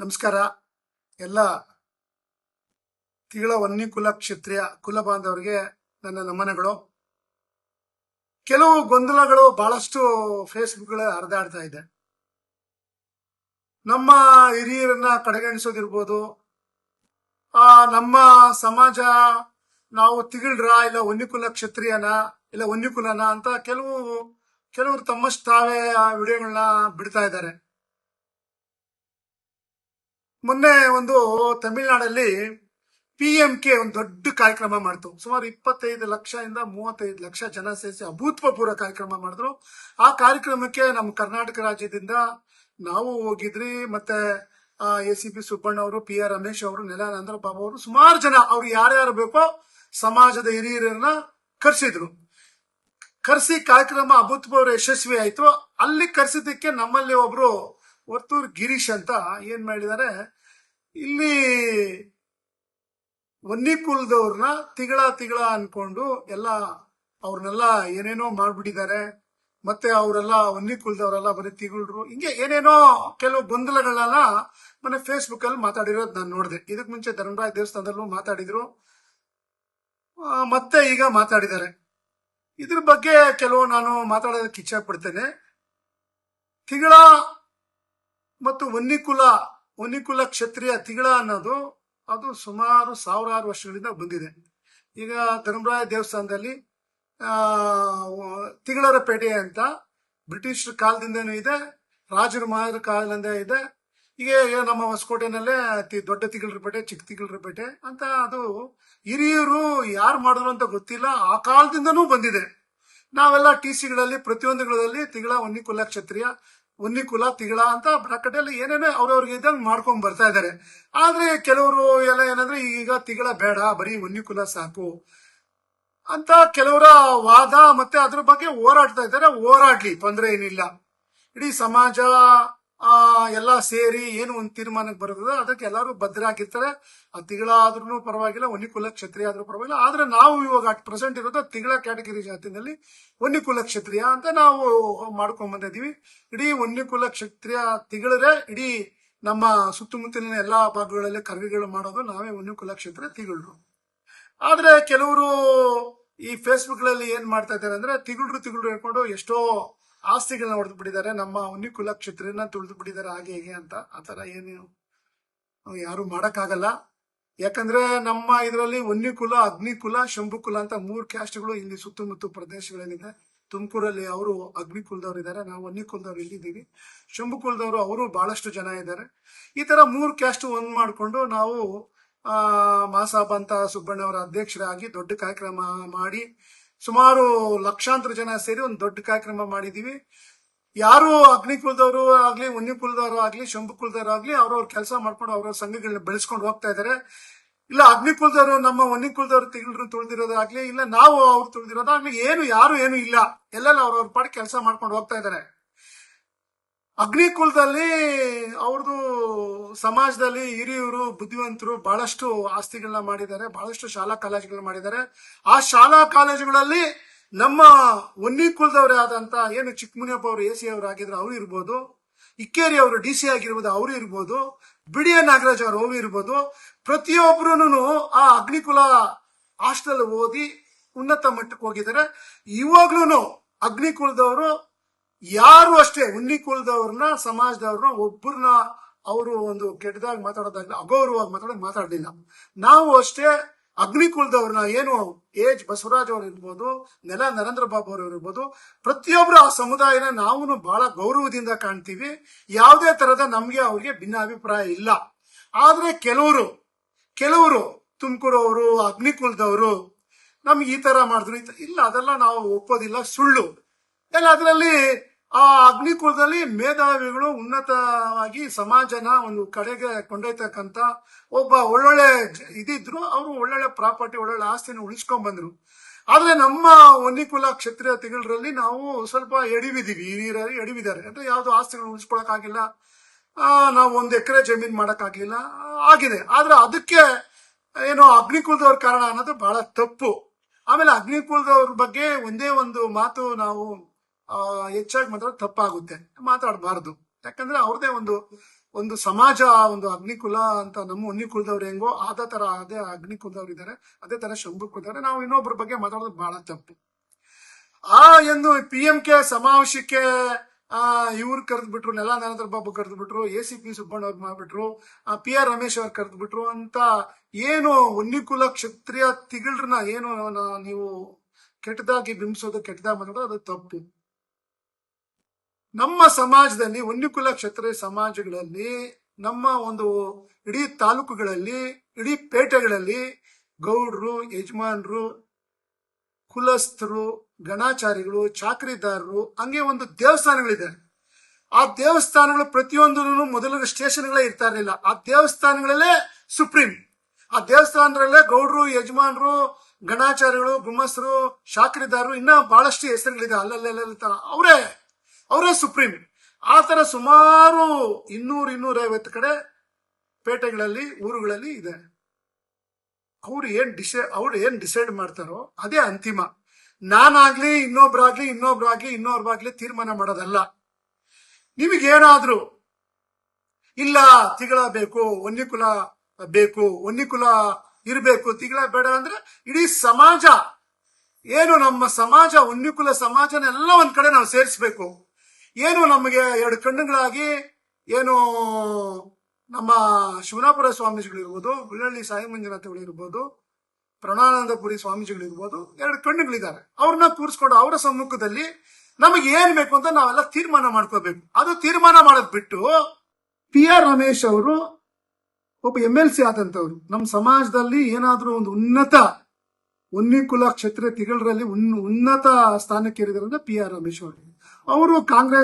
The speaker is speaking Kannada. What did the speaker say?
ನಮಸ್ಕಾರ. ಎಲ್ಲ ತಿಗಳ ವನ್ನಿ ಕುಲ ಕ್ಷತ್ರಿಯ ಕುಲ ಬಾಂಧವರಿಗೆ ನನ್ನ ನಮನಗಳು. ಕೆಲವು ಗೊಂದಲಗಳು ಬಹಳಷ್ಟು ಫೇಸ್ಬುಕ್ ಹರಿದಾಡ್ತಾ ಇದೆ. ನಮ್ಮ ಹಿರಿಯರನ್ನ ಕಡೆಗಣಿಸೋದಿರ್ಬೋದು. ಆ, ನಮ್ಮ ಸಮಾಜ ನಾವು ತಿಗಳ್ರ ಇಲ್ಲ ವನ್ಯಕುಲ ಕ್ಷತ್ರಿಯನ ಇಲ್ಲ ವನ್ನಿಕುಲನಾ ಅಂತ ಕೆಲವು, ಕೆಲವರು ತಮ್ಮಷ್ಟು ತಾವೇ ಆ ವಿಡಿಯೋಗಳನ್ನ ಬಿಡ್ತಾ ಇದ್ದಾರೆ. ಮೊನ್ನೆ ಒಂದು ತಮಿಳ್ನಾಡಲ್ಲಿ ಪಿ ಎಂ ಕೆ ಒಂದು ದೊಡ್ಡ ಕಾರ್ಯಕ್ರಮ ಮಾಡ್ತು. ಸುಮಾರು ಇಪ್ಪತ್ತೈದು ಲಕ್ಷ ಇಂದ ಮೂವತ್ತೈದು ಲಕ್ಷ ಜನ ಸೇರಿಸಿ ಅಭೂತಪೂರ್ವ ಕಾರ್ಯಕ್ರಮ ಮಾಡಿದ್ರು. ಆ ಕಾರ್ಯಕ್ರಮಕ್ಕೆ ನಮ್ಮ ಕರ್ನಾಟಕ ರಾಜ್ಯದಿಂದ ನಾವು ಹೋಗಿದ್ರಿ, ಮತ್ತೆ ಎ ಸಿ ಪಿ ಸುಬ್ಬಣ್ಣ ಅವರು ಪಿ ಆರ್ ರಮೇಶ್ ಅವರು, ನೆಲಾನಂದ್ರ ಬಾಬು ಅವರು, ಸುಮಾರು ಜನ ಅವ್ರು ಯಾರ್ಯಾರು ಬೇಕೋ ಸಮಾಜದ ಹಿರಿಯರನ್ನ ಕರೆಸಿದ್ರು. ಕರೆಸಿ ಕಾರ್ಯಕ್ರಮ ಅಭೂತಪೂರ್ವ ಯಶಸ್ವಿ ಆಯ್ತು. ಅಲ್ಲಿ ಕರೆಸಿದ್ದಕ್ಕೆ ನಮ್ಮಲ್ಲಿ ಒಬ್ರು ಒತ್ತೂರು ಗಿರೀಶ್ ಅಂತ ಏನ್ ಮಾಡಿದ್ದಾರೆ ಇಲ್ಲಿ ಒನ್ನಿ ಕುಲದವ್ರನ್ನ ತಿಂಗಳ ತಿಗಳ ಅನ್ಕೊಂಡು ಎಲ್ಲ ಅವ್ರನ್ನೆಲ್ಲ ಏನೇನೋ ಮಾಡ್ಬಿಟ್ಟಿದ್ದಾರೆ, ಮತ್ತೆ ಅವರೆಲ್ಲ ಒನ್ನಿ ಕುಲದವರೆಲ್ಲ ಬರೀ ತಿಗಳ್ರು, ಹಿಂಗೆ ಏನೇನೋ ಕೆಲವು ಗೊಂದಲಗಳನ್ನ ಮನೆ ಫೇಸ್ಬುಕ್ ಅಲ್ಲಿ ಮಾತಾಡಿರೋದು ನಾನು ನೋಡಿದೆ. ಇದಕ್ ಮುಂಚೆ ಧರ್ಮರಾಯ ದೇವಸ್ಥಾನದಲ್ಲೂ ಮಾತಾಡಿದ್ರು. ಮತ್ತೆ ಈಗ ಮಾತಾಡಿದ್ದಾರೆ. ಇದ್ರ ಬಗ್ಗೆ ಕೆಲವು ನಾನು ಮಾತಾಡೋದಕ್ಕೆ ಇಚ್ಛೆ ಪಡ್ತೇನೆ. ತಿಗಳ ಮತ್ತು ವನ್ನಿಕುಲ ವನ್ನಿಕುಲ ಕ್ಷತ್ರಿಯ ತಿಗಳ ಅನ್ನೋದು ಅದು ಸುಮಾರು ಸಾವಿರಾರು ವರ್ಷಗಳಿಂದ ಬಂದಿದೆ. ಈಗ ಧರ್ಮರಾಯ ದೇವಸ್ಥಾನದಲ್ಲಿ ತಿಗಳರ ಪೇಟೆ ಅಂತ ಬ್ರಿಟಿಷ್ ಕಾಲದಿಂದನೂ ಇದೆ, ರಾಜರ ಮಹಾರ ಕಾಲದಿಂದ ಇದೆ. ಈಗ ನಮ್ಮ ಹೊಸಕೋಟೆನಲ್ಲೇ ಅತಿ ದೊಡ್ಡ ತಿಗಳರ ಪೇಟೆ, ಚಿಕ್ಕ ತಿಗಳರ ಪೇಟೆ ಅಂತ ಅದು ಹಿರಿಯರು ಯಾರು ಮಾಡಿದ್ರು ಅಂತ ಗೊತ್ತಿಲ್ಲ, ಆ ಕಾಲದಿಂದನೂ ಬಂದಿದೆ. ನಾವೆಲ್ಲ ಟಿ ಸಿಗಳಲ್ಲಿ ಪ್ರತಿಯೊಂದುಗಳಲ್ಲಿ ತಿಗಳ ವನ್ನಿಕುಲ ಕ್ಷತ್ರಿಯ ವನ್ನಿಕುಲ ತಿಗಳ ಅಂತ ಬ್ರಾಕೆಟಲ್ಲಿ ಏನೇನೋ ಅವ್ರವ್ರಿಗೆ ಇದ್ದಂಗೆ ಮಾಡ್ಕೊಂಡ್ ಬರ್ತಾ ಇದ್ದಾರೆ. ಆದ್ರೆ ಕೆಲವರು ಎಲ್ಲ ಏನಂದ್ರೆ ಈಗ ತಿಗಳ ಬೇಡ, ಬರೀ ವನ್ನಿಕುಲ ಸಾಕು. ಅಂತ ಕೆಲವರ ವಾದ ಮತ್ತೆ ಅದ್ರ ಬಗ್ಗೆ ಹೋರಾಡ್ತಾ ಇದ್ದಾರೆ. ಹೋರಾಡ್ಲಿ, ತೊಂದರೆ ಏನಿಲ್ಲ. ಇಡೀ ಸಮಾಜ ಎಲ್ಲ ಸೇರಿ ಏನು ಒಂದು ತೀರ್ಮಾನಕ್ಕೆ ಬರ್ತದೆ ಅದಕ್ಕೆ ಎಲ್ಲರೂ ಭದ್ರಾಗಿರ್ತಾರೆ ಆ ತಿಗಳಾದ್ರೂ ಪರವಾಗಿಲ್ಲ ಒನ್ನಿಕುಲ ಕ್ಷತ್ರಿಯ ಆದ್ರೂ ಪರವಾಗಿಲ್ಲ. ಆದ್ರೆ ನಾವು ಇವಾಗ ಅಟ್ ಪ್ರೆಸೆಂಟ್ ಇರೋದು ತಿಗಳ ಕ್ಯಾಟಗರಿ ಜಾತಿನಲ್ಲಿ ಒನ್ನಿಕುಲ ಕ್ಷತ್ರಿಯ ಅಂತ ನಾವು ಮಾಡ್ಕೊಂಡ್ ಬಂದಿದೀವಿ ಇಡೀ ಒನ್ನಿಕುಲ ಕ್ಷತ್ರಿಯ ತಿಗಳರೆ ಇಡೀ ನಮ್ಮ ಸುತ್ತಮುತ್ತಲಿನ ಎಲ್ಲಾ ಭಾಗಗಳಲ್ಲಿ ಕರ್ವಿಗಳು ಮಾಡೋದು ನಾವೇ ಒನ್ನಿಕುಲ ಕ್ಷತ್ರಿಯ ತಿಗಳರು. ಆದ್ರೆ ಕೆಲವರು ಈ ಫೇಸ್ಬುಕ್ಗಳಲ್ಲಿ ಏನ್ ಮಾಡ್ತಾ ಇದ್ದಾರೆ ಅಂದ್ರೆ ತಿಗಳರು ತಿಗಳರು ಹೇಳ್ಕೊಂಡು ಎಷ್ಟೋ ಆಸ್ತಿಗಳನ್ನ ಹೊಡೆದು ಬಿಟ್ಟಿದ್ದಾರೆ, ನಮ್ಮ ಉನ್ನಿಕುಲ ಕ್ಷೇತ್ರನ ತುಳಿದು ಬಿಟ್ಟಿದ್ದಾರೆ, ಹಾಗೆ ಹೇಗೆ ಅಂತ ಆತರ ಏನು ಯಾರು ಮಾಡಕ್ಕಾಗಲ್ಲ. ಯಾಕಂದ್ರೆ ನಮ್ಮ ಇದರಲ್ಲಿ ವನ್ಯಕುಲ ಅಗ್ನಿಕುಲ ಶಂಭುಕುಲ ಅಂತ ಮೂರು ಕ್ಯಾಸ್ಟ್ಗಳು ಇಲ್ಲಿ ಸುತ್ತಮುತ್ತ ಪ್ರದೇಶಗಳಲ್ಲಿದೆ ತುಮಕೂರಲ್ಲಿ ಅವರು ಅಗ್ನಿಕುಲದವ್ರು ಇದ್ದಾರೆ, ನಾವು ವನ್ಯಕುಲದವ್ರು ಇಲ್ಲಿದ್ದೀವಿ. ಶಂಭುಕುಲದವರು ಅವರು ಬಹಳಷ್ಟು ಜನ ಇದ್ದಾರೆ. ಈ ತರ ಮೂರು ಕ್ಯಾಸ್ಟ್ ಒಂದ್ ಮಾಡಿಕೊಂಡು ನಾವು, ಆ ಮಾಸಾಬ್ ಅಂತ ಸುಬ್ಬಣ್ಣ ಅವರ ಅಧ್ಯಕ್ಷರಾಗಿ ದೊಡ್ಡ ಕಾರ್ಯಕ್ರಮ ಮಾಡಿ ಸುಮಾರು ಲಕ್ಷಾಂತರ ಜನ ಸೇರಿ ಒಂದು ದೊಡ್ಡ ಕಾರ್ಯಕ್ರಮ ಮಾಡಿದೀವಿ. ಯಾರು ಅಗ್ನಿಕುಲದವರು ಆಗ್ಲಿ ವನ್ಯಕುಲದವರು ಆಗ್ಲಿ ಶಂಭುಕುಲದವರು ಆಗ್ಲಿ, ಅವ್ರವ್ರ ಕೆಲಸ ಮಾಡ್ಕೊಂಡು ಅವ್ರವ್ರ ಸಂಘಗಳನ್ನ ಬೆಳೆಸ್ಕೊಂಡು ಹೋಗ್ತಾ ಇದಾರೆ. ಇಲ್ಲ ಅಗ್ನಿಕುಲದವರು ನಮ್ಮ ಉನ್ನಿ ಕುಲದವರು ತಿಳಿದ್ರು ತುಳಿದಿರೋದಾಗ್ಲಿ ಇಲ್ಲ ನಾವು ಅವ್ರು ತುಳಿದಿರೋದಾಗ್ಲಿ ಏನು, ಯಾರು, ಏನು ಇಲ್ಲ. ಎಲ್ಲೆಲ್ಲ ಅವ್ರವ್ರ ಪಾಡಿ ಕೆಲಸ ಮಾಡ್ಕೊಂಡು ಹೋಗ್ತಾ ಇದಾರೆ. ಅಗ್ನಿಕುಲದಲ್ಲಿ ಅವ್ರದ್ದು ಸಮಾಜದಲ್ಲಿ ಹಿರಿಯರು, ಬುದ್ಧಿವಂತರು ಬಹಳಷ್ಟು ಆಸ್ತಿಗಳನ್ನ ಮಾಡಿದ್ದಾರೆ, ಬಹಳಷ್ಟು ಶಾಲಾ ಕಾಲೇಜುಗಳನ್ನ ಮಾಡಿದ್ದಾರೆ. ಆ ಶಾಲಾ ಕಾಲೇಜುಗಳಲ್ಲಿ ನಮ್ಮ ಒನ್ನಿ ಕುಲದವರೇ ಆದಂತ ಏನು ಚಿಕ್ಕಮುನಿಯಪ್ಪ ಅವರು, ಎ ಸಿ ಅವರು ಆಗಿದ್ರು ಅವರು ಇರ್ಬೋದು, ಇಕ್ಕೇರಿ ಅವರು, ಡಿ ಸಿ ಆಗಿರ್ಬೋದು ಅವರು ಇರ್ಬೋದು ಬಿಡಿಯ ನಾಗರಾಜ್ ಅವರು ಅವರು ಇರ್ಬೋದು. ಪ್ರತಿಯೊಬ್ಬರೂ ಆ ಅಗ್ನಿಕುಲ ಹಾಸ್ಟೆಲ್ ಓದಿ ಉನ್ನತ ಮಟ್ಟಕ್ಕೆ ಹೋಗಿದ್ದಾರೆ. ಇವಾಗ್ಲೂ ಅಗ್ನಿಕುಲದವರು ಯಾರು ಅಷ್ಟೇ ಉನ್ನಿ ಕುಲದವ್ರನ್ನ ಸಮಾಜದವ್ರನ್ನ ಒಬ್ಬರನ್ನ ಅವರು ಒಂದು ಕೆಟ್ಟದಾಗಿ ಮಾತಾಡೋದಾಗ್ಲಿ, ಅಗೌರವವಾಗಿ ಮಾತಾಡೋದು ಮಾತಾಡಲಿಲ್ಲ. ನಾವು ಅಷ್ಟೇ ಅಗ್ನಿ ಕುಲದವ್ರನ್ನ ಏನು ಏಜ್ ಬಸವರಾಜ್ ಅವರು ಇರ್ಬೋದು, ನೆಲ ನರೇಂದ್ರ ಬಾಬು ಅವರು ಇರ್ಬೋದು ಪ್ರತಿಯೊಬ್ಬರು ಆ ಸಮುದಾಯನ ನಾವು ಬಹಳ ಗೌರವದಿಂದ ಕಾಣ್ತೀವಿ. ಯಾವುದೇ ತರದ ನಮ್ಗೆ ಅವ್ರಿಗೆ ಭಿನ್ನಾಭಿಪ್ರಾಯ ಇಲ್ಲ. ಆದ್ರೆ ಕೆಲವರು ಕೆಲವರು ತುಮಕೂರು ಅವರು ಅಗ್ನಿ ಕುಲದವರು ನಮ್ಗೆ ಈ ತರ ಮಾಡಿದ್ರು ಇಲ್ಲ, ಅದೆಲ್ಲ ನಾವು ಒಪ್ಪೋದಿಲ್ಲ, ಸುಳ್ಳು. ಎಲ್ಲ ಅದರಲ್ಲಿ ಆ ಅಗ್ನಿಕುಲದಲ್ಲಿ ಮೇಧಾವಿಗಳು ಉನ್ನತವಾಗಿ ಸಮಾಜನ ಒಂದು ಕಡೆಗೆ ಕೊಂಡೊಯ್ತಕ್ಕಂತ ಒಬ್ಬ ಒಳ್ಳೊಳ್ಳೆ ಇದಿದ್ರು ಅವರು ಒಳ್ಳೊಳ್ಳೆ ಪ್ರಾಪರ್ಟಿ ಒಳ್ಳೊಳ್ಳೆ ಆಸ್ತಿನ ಉಳಿಸ್ಕೊಂಡ್ ಬಂದ್ರು. ಆದ್ರೆ ನಮ್ಮ ಒನ್ನಿಕುಲ ಕ್ಷತ್ರಿಯ ತಿಂಗಳಲ್ಲಿ ನಾವು ಸ್ವಲ್ಪ ಎಡಿವಿದೀವಿ ಹಿರಿಯರು ಎಡಿವಿದ್ದಾರೆ. ಅಂದ್ರೆ ಯಾವ್ದು ಆಸ್ತಿಗಳನ್ನ ಉಳಿಸ್ಕೊಳಕ್ ಆಗಿಲ್ಲ ಆ, ನಾವು ಒಂದ್ ಎಕರೆ ಜಮೀನ್ ಮಾಡಕ್ ಆಗಿಲ್ಲ ಆಗಿದೆ. ಆದ್ರೆ ಅದಕ್ಕೆ ಏನು ಅಗ್ನಿಕುಲದವ್ರ ಕಾರಣ ಅನ್ನೋದು ಬಹಳ ತಪ್ಪು. ಆಮೇಲೆ ಅಗ್ನಿಕುಲದವ್ರ ಬಗ್ಗೆ ಒಂದೇ ಒಂದು ಮಾತು ನಾವು ಹೆಚ್ಚಾಗಿ ಮಾತಾಡೋದು ತಪ್ಪಾಗುತ್ತೆ. ಮಾತಾಡಬಾರ್ದು. ಯಾಕಂದ್ರೆ ಅವ್ರದೇ ಒಂದು ಒಂದು ಸಮಾಜ, ಒಂದು ಅಗ್ನಿಕುಲ ಅಂತ ನಮ್ಮ ಹೊನ್ನಿಕುಲದವ್ರು ಹೆಂಗೋ ಅದೇ ತರ ಅದೇ ಅಗ್ನಿಕುಲದವ್ರು ಇದ್ದಾರೆ ಅದೇ ತರ ಶಂಭುಕುಲದವ್ರೆ ನಾವು ಇನ್ನೊಬ್ಬರ ಬಗ್ಗೆ ಮಾತಾಡೋದು ಬಹಳ ತಪ್ಪು. ಆ ಎಂದು ಪಿ ಎಂ ಕೆ ಸಮಾವೇಶಕ್ಕೆ, ಆ, ಇವ್ರು ಕರೆದು ಬಿಟ್ರು ನೆಲ ನರೇಂದ್ರ ಬಾಬು ಕರೆದು ಬಿಟ್ರು ಎ ಸಿ ಪಿ ಸುಬ್ಬಣ್ಣ ಅವ್ರು ಮಾಡ್ಬಿಟ್ರು ಪಿ ಆರ್ ರಮೇಶ್ ಅವ್ರು ಕರೆದು ಬಿಟ್ರು ಅಂತ ಏನು ಹೊನ್ನಿಕುಲ ಕ್ಷತ್ರಿಯ ತಿಗಿಳ್ರನ್ನ ಏನು ನೀವು ಕೆಟ್ಟದಾಗಿ ಬಿಂಬಿಸೋದು, ಕೆಟ್ಟದಾಗಿ ಮಾತಾಡೋದು, ಅದು ತಪ್ಪು. ನಮ್ಮ ಸಮಾಜದಲ್ಲಿ ಒಂದಿಕುಲ ಕ್ಷತ್ರಿಯ ಸಮಾಜಗಳಲ್ಲಿ, ನಮ್ಮ ಒಂದು ಇಡೀ ತಾಲೂಕುಗಳಲ್ಲಿ, ಇಡೀ ಪೇಟೆಗಳಲ್ಲಿ ಗೌಡ್ರು, ಯಜಮಾನ್ರು, ಕುಲಸ್ಥರು, ಗಣಾಚಾರಿಗಳು, ಚಾಕರಿದಾರರು, ಹಂಗೆ ಒಂದು ದೇವಸ್ಥಾನಗಳಿದ್ದಾರೆ. ಆ ದೇವಸ್ಥಾನಗಳು ಪ್ರತಿಯೊಂದು ಮೊದಲ ಸ್ಟೇಷನ್ಗಳೇ ಇರ್ತಾ ಇರಲಿಲ್ಲ. ಆ ದೇವಸ್ಥಾನಗಳಲ್ಲೇ ಸುಪ್ರೀಂ. ಆ ದೇವಸ್ಥಾನದಲ್ಲೇ ಗೌಡ್ರು, ಯಜಮಾನ್ರು, ಗಣಾಚಾರಿಗಳು ಗುಮ್ಮಸ್ರು ಶಾಕರಿದಾರರು ಇನ್ನೂ ಬಹಳಷ್ಟು ಹೆಸರುಗಳಿದೆ. ಅಲ್ಲಲ್ಲೆಲ್ಲ ಅವರೇ ಅವರೇ ಸುಪ್ರೀಂ. ಆ ಥರ ಸುಮಾರು ಇನ್ನೂರು ಇನ್ನೂರ ಐವತ್ತು ಕಡೆ ಪೇಟೆಗಳಲ್ಲಿ, ಊರುಗಳಲ್ಲಿ ಇದೆ. ಅವ್ರು ಏನು ಡಿಸೈ, ಅವ್ರು ಏನು ಡಿಸೈಡ್ ಮಾಡ್ತಾರೋ ಅದೇ ಅಂತಿಮ. ನಾನಾಗ್ಲಿ, ಇನ್ನೊಬ್ರಾಗ್ಲಿ ಇನ್ನೊಬ್ರಾಗ್ಲಿ ಇನ್ನೊಬ್ರಾಗ್ಲಿ ತೀರ್ಮಾನ ಮಾಡೋದಲ್ಲ. ನಿಮಗೇನಾದ್ರೂ ಇಲ್ಲ, ತಿಗಳ ಬೇಕು ಒನ್ನಿಕುಲ ಬೇಕು ಒನ್ನಿಕುಲ ಇರಬೇಕು, ತಿಗಳ ಬೇಡ ಅಂದ್ರೆ ಇಡೀ ಸಮಾಜ, ಏನು ನಮ್ಮ ಸಮಾಜ ಒನ್ನಿಕುಲ ಸಮಾಜನೆಲ್ಲ ಒಂದ್ ಕಡೆ ನಾವು ಸೇರಿಸ್ಬೇಕು. ಏನು ನಮಗೆ ಎರಡು ಕಣ್ಣುಗಳಾಗಿ ಏನು ನಮ್ಮ ಶಿವನಾಪುರ ಸ್ವಾಮೀಜಿಗಳಿರ್ಬೋದು ಹುಳ್ಳಳ್ಳಿ ಸಾಯಿ ಮಂಜುನಾಥಗಳು ಇರ್ಬೋದು, ಪ್ರಣಾನಂದಪುರಿ ಸ್ವಾಮೀಜಿಗಳಿರ್ಬೋದು ಎರಡು ಕಣ್ಣುಗಳಿದ್ದಾರೆ. ಅವ್ರನ್ನ ಕೂರಿಸ್ಕೊಂಡು ಅವರ ಸಮ್ಮುಖದಲ್ಲಿ ನಮಗೆ ಏನ್ ಬೇಕು ಅಂತ ನಾವೆಲ್ಲ ತೀರ್ಮಾನ ಮಾಡ್ಕೋಬೇಕು. ಅದು ತೀರ್ಮಾನ ಮಾಡೋದ್ ಬಿಟ್ಟು ಪಿ ಆರ್ ರಮೇಶ್ ಅವರು ಒಬ್ಬ ಎಂ ಎಲ್ ಸಿ ಆದಂತವ್ರು ನಮ್ಮ ಸಮಾಜದಲ್ಲಿ ಏನಾದ್ರೂ ಒಂದು ಉನ್ನತ ಉನ್ನಿಕುಲ ಕ್ಷೇತ್ರ ತಿಗಳರಲ್ಲಿ ಉನ್- ಉನ್ನತ ಸ್ಥಾನಕ್ಕೆ ಏರಿದಾರೆ ಅಂದ್ರೆ ಪಿ ಆರ್ ರಮೇಶ್ ಅವರು. ಅವರು ಕಾಂಗ್ರೆಸ್